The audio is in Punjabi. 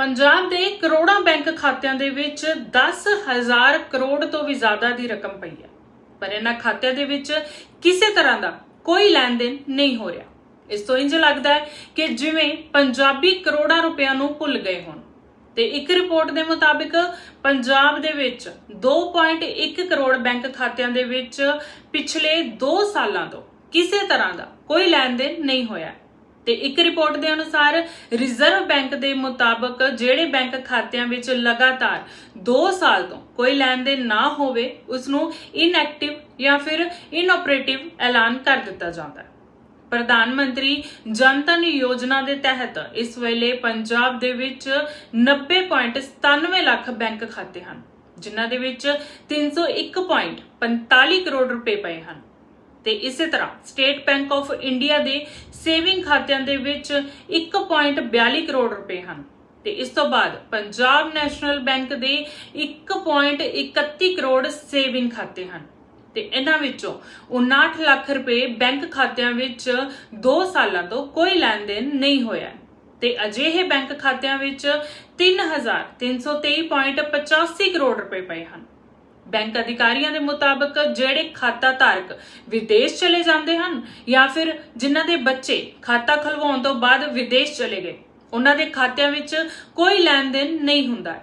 ਪੰਜਾਬ ਦੇ ਕਰੋੜਾਂ ਬੈਂਕ ਖਾਤਿਆਂ ਦੇ ਵਿੱਚ 10000 ਕਰੋੜ ਤੋਂ ਵੀ ਜ਼ਿਆਦਾ ਦੀ ਰਕਮ ਪਈ ਹੈ। ਪਰ ਇਹਨਾਂ ਖਾਤਿਆਂ ਦੇ ਵਿੱਚ ਕਿਸੇ ਤਰ੍ਹਾਂ ਦਾ ਕੋਈ ਲੈਣ ਦੇਣ ਨਹੀਂ ਹੋ ਰਿਹਾ। ਇਸ ਤੋਂ ਇੰਜ ਲੱਗਦਾ ਹੈ ਕਿ ਜਿਵੇਂ ਪੰਜਾਬੀ ਕਰੋੜਾਂ ਰੁਪਿਆਂ ਨੂੰ ਭੁੱਲ ਗਏ ਹੋਣ ਤੇ ਇੱਕ ਰਿਪੋਰਟ ਦੇ ਮੁਤਾਬਿਕ ਪੰਜਾਬ ਦੇ ਵਿੱਚ 2.1 ਕਰੋੜ ਬੈਂਕ ਖਾਤਿਆਂ ਦੇ ਵਿੱਚ ਪਿਛਲੇ 2 ਸਾਲਾਂ ਤੋਂ ਕਿਸੇ ਤਰ੍ਹਾਂ ਦਾ ਕੋਈ ਲੈਣ ਦੇਣ ਨਹੀਂ ਹੋਇਆ। ਤੇ ਇੱਕ ਰਿਪੋਰਟ ਦੇ ਅਨੁਸਾਰ ਰਿਜ਼ਰਵ ਬੈਂਕ ਦੇ ਮੁਤਾਬਕ ਜਿਹੜੇ ਬੈਂਕ ਖਾਤਿਆਂ ਵਿੱਚ ਲਗਾਤਾਰ 2 ਸਾਲ ਤੋਂ ਕੋਈ ਲੈਣ ਦੇਣ ਨਾ ਹੋਵੇ ਉਸ ਨੂੰ ਇਨਐਕਟਿਵ ਜਾਂ ਫਿਰ ਇਨਆਪਰੇਟਿਵ ਐਲਾਨ ਕਰ ਦਿੱਤਾ ਜਾਂਦਾ ਹੈ। ਪ੍ਰਧਾਨ ਮੰਤਰੀ ਜਨ ਧਨ ਯੋਜਨਾ ਦੇ ਤਹਿਤ ਇਸ ਵੇਲੇ ਪੰਜਾਬ ਦੇ ਵਿੱਚ 90.97 ਲੱਖ ਬੈਂਕ ਖਾਤੇ ਹਨ, ਜਿਨ੍ਹਾਂ ਦੇ ਵਿੱਚ 301.45 ਕਰੋੜ ਰੁਪਏ ਪਏ ਹਨ। ਤੇ ਇਸੇ ਤਰ੍ਹਾਂ ਸਟੇਟ ਬੈਂਕ ਆਫ ਇੰਡੀਆ ਦੇ ਸੇਵਿੰਗ ਖਾਤਿਆਂ ਦੇ ਵਿੱਚ 1.42 ਕਰੋੜ ਰੁਪਏ ਹਨ ਤੇ ਇਸ ਤੋਂ ਬਾਅਦ ਪੰਜਾਬ ਨੈਸ਼ਨਲ ਬੈਂਕ ਦੇ 1.31 ਕਰੋੜ ਸੇਵਿੰਗ ਖਾਤੇ ਹਨ ਤੇ ਇਹਨਾਂ ਵਿੱਚੋਂ 59 ਲੱਖ ਰੁਪਏ ਬੈਂਕ ਖਾਤਿਆਂ ਵਿੱਚ 2 ਸਾਲਾਂ ਤੋਂ ਕੋਈ ਲੈਣ ਦੇਣ ਨਹੀਂ ਹੋਇਆ ਤੇ ਅਜਿਹੇ ਬੈਂਕ ਖਾਤਿਆਂ ਵਿੱਚ 3323.85 ਕਰੋੜ ਰੁਪਏ ਪਏ ਹਨ। ਬੈਂਕ ਅਧਿਕਾਰੀਆਂ ਦੇ ਮੁਤਾਬਕ ਜਿਹੜੇ ਖਾਤਾ ਧਾਰਕ ਵਿਦੇਸ਼ ਚਲੇ ਜਾਂਦੇ ਹਨ ਜਾਂ ਫਿਰ ਜਿਨ੍ਹਾਂ ਦੇ ਬੱਚੇ ਖਾਤਾ ਖਲਵਾਉਣ ਤੋਂ ਬਾਅਦ ਵਿਦੇਸ਼ ਚਲੇ ਗਏ, ਉਹਨਾਂ ਦੇ ਖਾਤਿਆਂ ਵਿੱਚ ਕੋਈ ਲੈਣ ਦੇਣ ਨਹੀਂ ਹੁੰਦਾ।